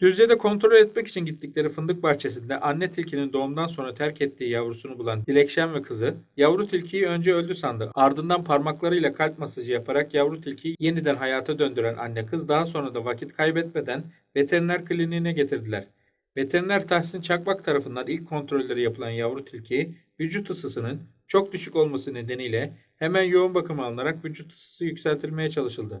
Düzce'de kontrol etmek için gittikleri fındık bahçesinde anne tilkinin doğumdan sonra terk ettiği yavrusunu bulan Dilekşen ve kızı yavru tilkiyi önce öldü sandı. Ardından parmaklarıyla kalp masajı yaparak yavru tilkiyi yeniden hayata döndüren anne kız daha sonra da vakit kaybetmeden veteriner kliniğine getirdiler. Veteriner Tahsin Çakmak tarafından ilk kontrolleri yapılan yavru tilki vücut ısısının çok düşük olması nedeniyle hemen yoğun bakıma alınarak vücut ısısı yükseltilmeye çalışıldı.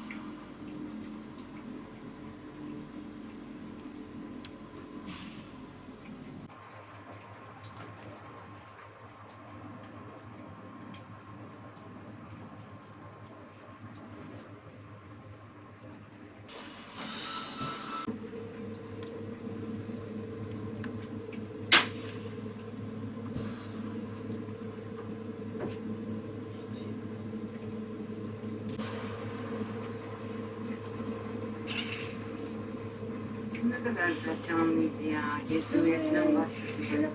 Ne kadar canlıydı ya. Gezmeye falan başladı.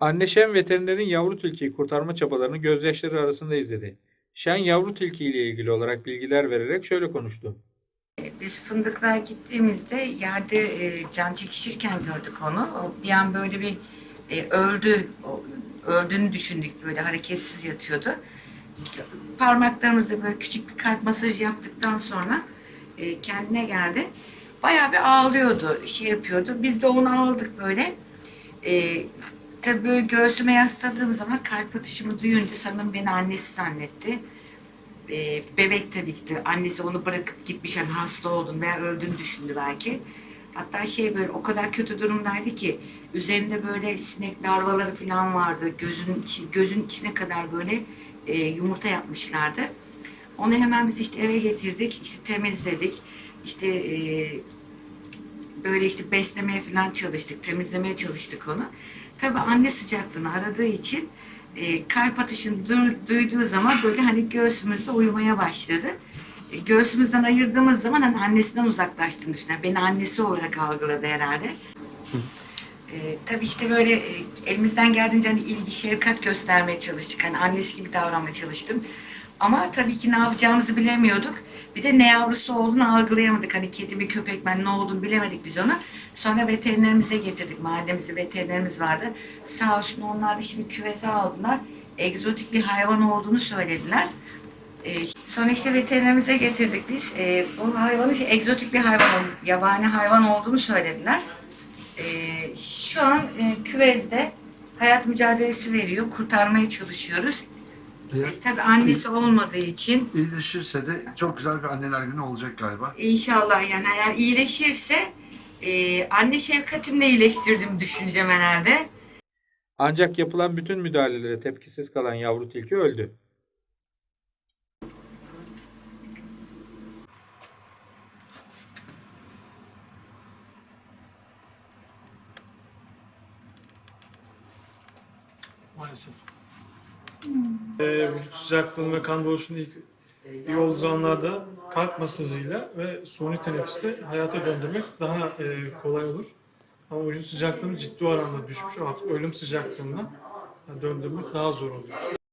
Anne Şen veterinerin yavru tilkiyi kurtarma çabalarını gözyaşları arasında izledi. Şen yavru tilki ile ilgili olarak bilgiler vererek şöyle konuştu. Biz fındıklığa gittiğimizde yerde e, can çekişirken gördük onu. O bir an böyle bir e, öldü, o, öldüğünü düşündük böyle hareketsiz yatıyordu. Parmaklarımızla böyle küçük bir kalp masajı yaptıktan sonra e, kendine geldi. Bayağı bir ağlıyordu, şey yapıyordu. Biz de onu aldık böyle. E, tabii böyle göğsüme yasladığım zaman kalp atışımı duyunca sanırım beni annesi zannetti. Ee, bebek tabii ki de annesi onu bırakıp gitmiş hani hasta olduğunu veya öldüğünü düşündü belki. Hatta şey böyle o kadar kötü durumdaydı ki üzerinde böyle sinek larvaları falan vardı. Gözün gözün içine kadar böyle e, yumurta yapmışlardı. Onu hemen biz işte eve getirdik, işte temizledik. İşte e, böyle işte beslemeye falan çalıştık, temizlemeye çalıştık onu. Tabii anne sıcaklığını aradığı için e, kalp atışını du- duyduğu zaman böyle hani göğsümüzde uyumaya başladı. E, göğsümüzden ayırdığımız zaman hani annesinden uzaklaştığını düşünüyor. Beni annesi olarak algıladı herhalde. E, tabii işte böyle e, elimizden geldiğince hani ilgi, şefkat göstermeye çalıştık. Hani annesi gibi davranmaya çalıştım. Ama tabii ki ne yapacağımızı bilemiyorduk. Bir de ne yavrusu olduğunu algılayamadık. Hani kedi mi köpek mi ne olduğunu bilemedik biz onu. Sonra veterinerimize getirdik. Mahallemizde veterinerimiz vardı. Sağ olsun onlar da şimdi küveze aldılar. Egzotik bir hayvan olduğunu söylediler. Ee, sonra işte veterinerimize getirdik biz. Ee, bu hayvanın işte egzotik bir hayvan, yabani hayvan olduğunu söylediler. Ee, şu an e, küvezde hayat mücadelesi veriyor. Kurtarmaya çalışıyoruz. E, tabii annesi olmadığı için iyileşirse de çok güzel bir anneler günü olacak galiba. İnşallah yani eğer iyileşirse e, anne şefkatimle iyileştirdim düşüncem herhalde. Ancak yapılan bütün müdahalelere tepkisiz kalan yavru tilki öldü. Maalesef. Ee, vücut sıcaklığının ve kan dolaşının ilk iyi olduğu zamanlarda kalp masajıyla ve suni teneffüste hayata döndürmek daha e, kolay olur. Ama vücut sıcaklığını ciddi oranda düşmüş artık ölüm sıcaklığına döndürmek daha zor oluyor.